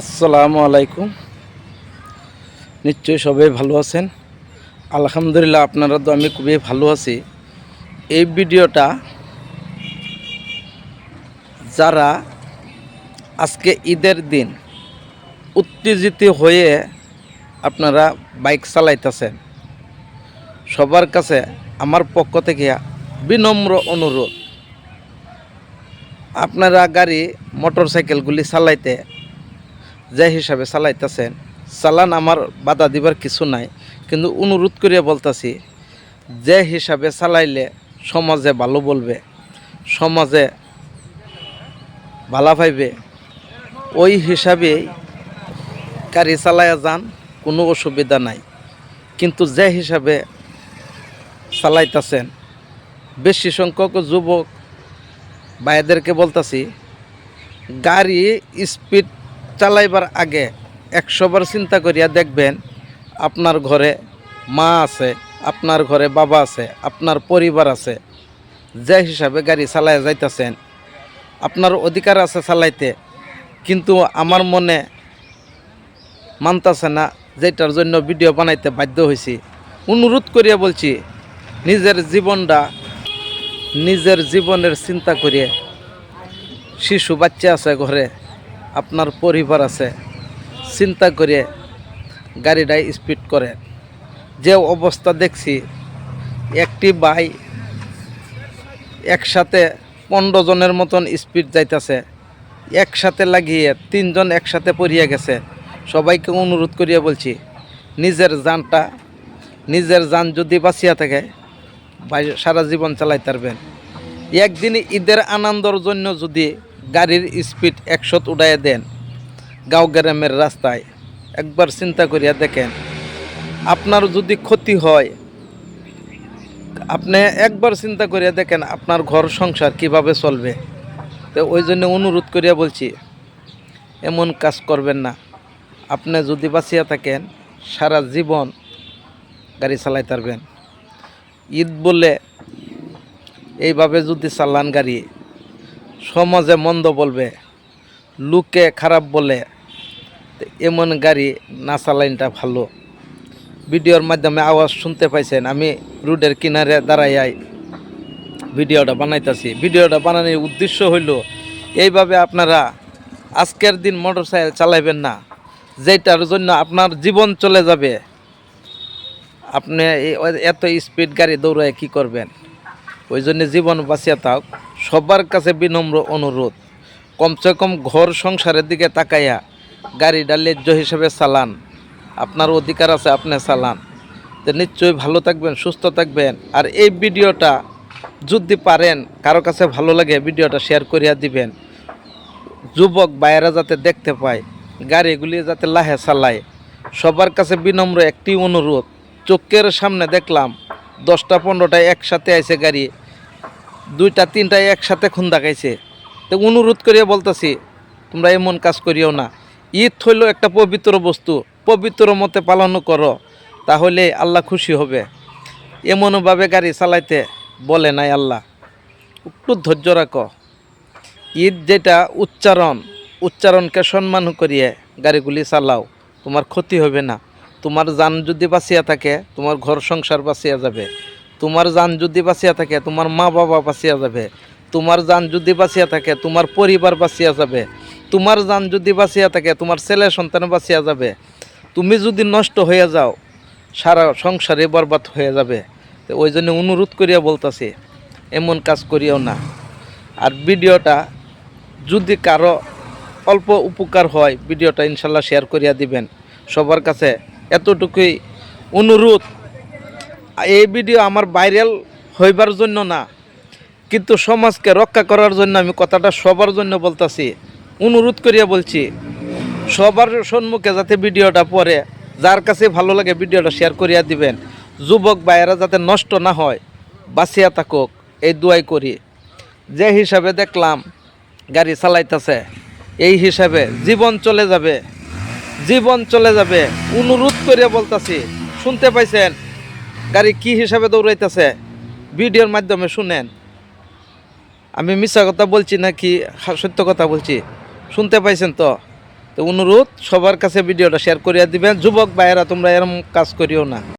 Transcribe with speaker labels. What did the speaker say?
Speaker 1: আসসালামু আলাইকুম। নিশ্চয়ই সবাই ভালো আছেন। আলহামদুলিল্লাহ আপনারা তো আমি খুবই ভালো আছি। এই ভিডিওটা যারা আজকে ঈদের দিন উত্তেজিত হয়ে আপনারা বাইক চালাইতেছেন, সবার কাছে আমার পক্ষ থেকে বিনম্র অনুরোধ। আপনারা গাড়ি মোটর সাইকেলগুলি চালাইতে যে হিসাবে চালাইতেছেন, চালান আমার বাধা দিবার কিছু নাই। কিন্তু অনুরোধ করিয়া বলতাছি, যে হিসাবে চালাইলে সমাজে ভালো বলবে, সমাজে ভালা পাইবে, ওই হিসাবেই গাড়ি চালাইয়া যান, কোনো অসুবিধা নাই। কিন্তু যে হিসাবে চালাইতেছেন, বেশি সংখ্যক যুবক ভাইদেরকে বলতাছি, গাড়ি স্পিড চালাইবার আগে একশোবার চিন্তা করিয়া দেখবেন আপনার ঘরে মা আছে, আপনার ঘরে বাবা আছে, আপনার পরিবার আছে। যে হিসাবে গাড়ি চালাই যাইতেছেন, আপনার অধিকার আছে চালাইতে। কিন্তু আমার মনে মানতাছে না যেটার জন্য ভিডিও বানাইতে বাধ্য হয়েছি অনুরোধ করিয়া বলছি, নিজের জীবনটা, নিজের জীবনের চিন্তা করিয়ে শিশু বাচ্চা আছে ঘরে আপনার পরিবার আছে, চিন্তা করে গাড়িটাই স্পিড করে। যে অবস্থা দেখছি, একটি বাই একসাথে পনেরো জনের মতন স্পিড যাইতেছে, একসাথে লাগিয়ে তিনজন একসাথে পড়িয়ে গেছে। সবাইকে অনুরোধ করিয়া বলছি, নিজের যানটা, নিজের যান যদি বাঁচিয়া থাকে সারা জীবন চালাইতে পারবেন। একদিন ঈদের আনন্দর জন্য যদি গাড়ির স্পিড একশত উড়াইয়া দেন। গাঁও গ্রামের রাস্তায় একবার চিন্তা করিয়া দেখেন, আপনার যদি ক্ষতি হয়, আপনি একবার চিন্তা করিয়া দেখেন আপনার ঘর সংসার কীভাবে চলবে। তো ওই জন্য অনুরোধ করিয়া বলছি, এমন কাজ করবেন না। আপনি যদি বাঁচিয়া থাকেন, সারা জীবন গাড়ি চালাই পারবেন। ঈদ বলে এইভাবে যদি চালান গাড়ি সমাজে মন্দ বলবে লোকে খারাপ বলে এমন গাড়ি না চালাইনটা ভালো। ভিডিওর মাধ্যমে আওয়াজ শুনতে পাইছেন, আমি রোডের কিনারে দাঁড়াইয়াই ভিডিওটা বানাইতেছি। ভিডিওটা বানানোর উদ্দেশ্য হইল, এইভাবে আপনারা আজকের দিন মোটর সাইকেল চালাইবেন না যেটার জন্য আপনার জীবন চলে যাবে। আপনি এত স্পিড গাড়ি দৌড়ায় কি করবেন? ওই জন্য জীবন বাঁচিয়ে থাক। সবার কাছে বিনম্র অনুরোধ। কমসে কম ঘর সংসারের দিকে তাকাইয়া গাড়িটা লেজ্জ হিসেবে চালান। আপনার অধিকার আছে, আপনি চালান। তো নিশ্চয়ই ভালো থাকবেন, সুস্থ থাকবেন। আর এই ভিডিওটা যদি পারেন, কারও কাছে ভালো লাগে, ভিডিওটা শেয়ার করিয়া দিবেন। যুবক বাইরা যাতে দেখতে পায়, গাড়িগুলি যাতে লাহে চালায়। সবার কাছে বিনম্র একটি অনুরোধ। চোখের সামনে দেখলাম, দশটা পনেরোটা একসাথে আইছে গাড়ি। দুইটা, তিনটা একসাথে খুন দেখাইছে তো অনুরোধ করিয়া বলতেছি, তোমরা এমন কাজ করিও না। ঈদ হইল একটা পবিত্র বস্তু, পবিত্র মতে পালন করো, তাহলে আল্লাহ খুশি হবে। এমনভাবে গাড়ি চালাইতে বলে নাই আল্লাহ। একটু ধৈর্য রাখো। ঈদ যেটা উচ্চারণ, উচ্চারণকে সম্মান করিয়ে গাড়িগুলি চালাও, তোমার ক্ষতি হবে না। তোমার যান যদি বাঁচিয়া থাকে, তোমার ঘর সংসার বাঁচিয়া যাবে। তোমার যান যদি বাঁচিয়া থাকে, তোমার মা বাবা বাঁচিয়া যাবে। তোমার যান যদি বাঁচিয়া থাকে, তোমার পরিবার বাঁচিয়া যাবে। তোমার যান যদি বাঁচিয়া থাকে, তোমার ছেলে সন্তান বাঁচিয়া যাবে। তুমি যদি নষ্ট হয়ে যাও, সারা সংসারে বরবাদ হয়ে যাবে। ওই জন্য অনুরোধ করিয়া বলতাছি, এমন কাজ করিও না। আর ভিডিওটা যদি কারও অল্প উপকার হয়, ভিডিওটা ইনশাল্লাহ শেয়ার করিয়া দিবেন। সবার কাছে এতটুকুই অনুরোধ। এই ভিডিও আমার ভাইরাল হইবার জন্য না, কিন্তু সমাজকে রক্ষা করার জন্য আমি কথাটা সবার জন্য বলতাছি, অনুরোধ করিয়া বলছি, সবার সম্মুখে যাতে ভিডিওটা পড়ে, যার কাছে ভালো লাগে ভিডিওটা শেয়ার করিয়া দিবেন, যুবক ভাইয়েরা যাতে নষ্ট না হয়, বাঁচিয়া থাকুক, এই দুয়াই করি। যে হিসাবে দেখলাম, গাড়ি চালাইতেছে, এই হিসাবে জীবন চলে যাবে, জীবন চলে যাবে, অনুরোধ করিয়া বলতাছি, শুনতে পাইছেন? গাড়ি কি হিসাবে দৌড়াইতেছে? ভিডিওর মাধ্যমে শুনেন। আমি মিশা কথা বলছি নাকি সত্য কথা বলছি? শুনতে পাইছেন তো? তো অনুরোধ, সবার কাছে ভিডিওটা শেয়ার করিয়া দিবেন। যুবক ভাইয়েরা, তোমরা এরম কাজ করিও না।